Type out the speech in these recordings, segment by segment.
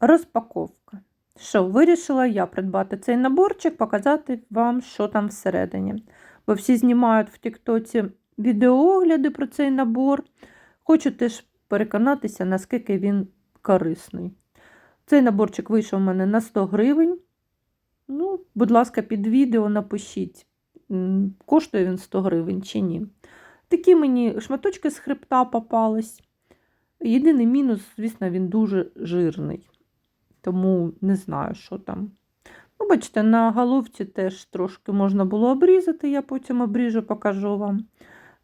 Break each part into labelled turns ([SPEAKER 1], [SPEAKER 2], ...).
[SPEAKER 1] Розпаковка. Що, вирішила я придбати цей наборчик, показати вам, що там всередині. Бо всі знімають в Тіктоці відеоогляди про цей набор. Хочу теж переконатися, наскільки він корисний. Цей наборчик вийшов у мене на 100 гривень. Ну, будь ласка, під відео напишіть, коштує він 100 гривень чи ні. Такі мені шматочки з хребта попались. Єдиний мінус, звісно, він дуже жирний. Тому не знаю, що там. Ну, бачите, на головці теж трошки можна було обрізати, я потім обріжу, покажу вам.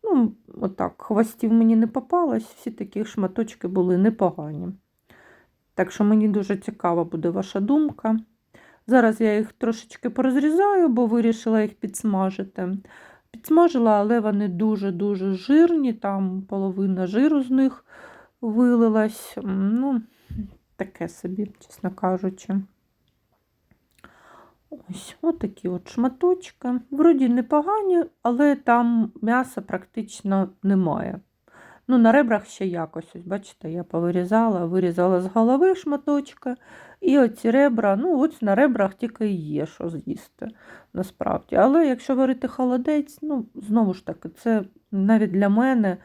[SPEAKER 1] Ну, отак, хвостів мені не попалось, всі такі шматочки були непогані. Так що мені дуже цікава буде ваша думка. Зараз я їх трошечки порозрізаю, бо вирішила їх підсмажити. Підсмажила, але вони дуже-дуже жирні, там половина жиру з них вилилась. Ну, таке собі, чесно кажучи. Ось, от такі от шматочки. Вроді непогані, але там м'яса практично немає. Ну, на ребрах ще якось, ось, бачите, я повирізала, вирізала з голови шматочки. І оці ребра, ну, ось на ребрах тільки і є, що з'їсти, насправді. Але якщо варити холодець, ну, знову ж таки, це навіть для мене,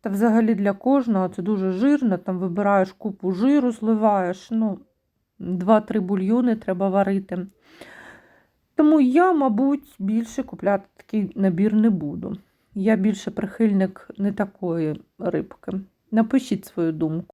[SPEAKER 1] та взагалі для кожного, це дуже жирно, там вибираєш купу жиру, зливаєш, ну, 2-3 бульйони треба варити. Тому я, мабуть, більше купляти такий набір не буду. Я більше прихильник не такої рибки. Напишіть свою думку.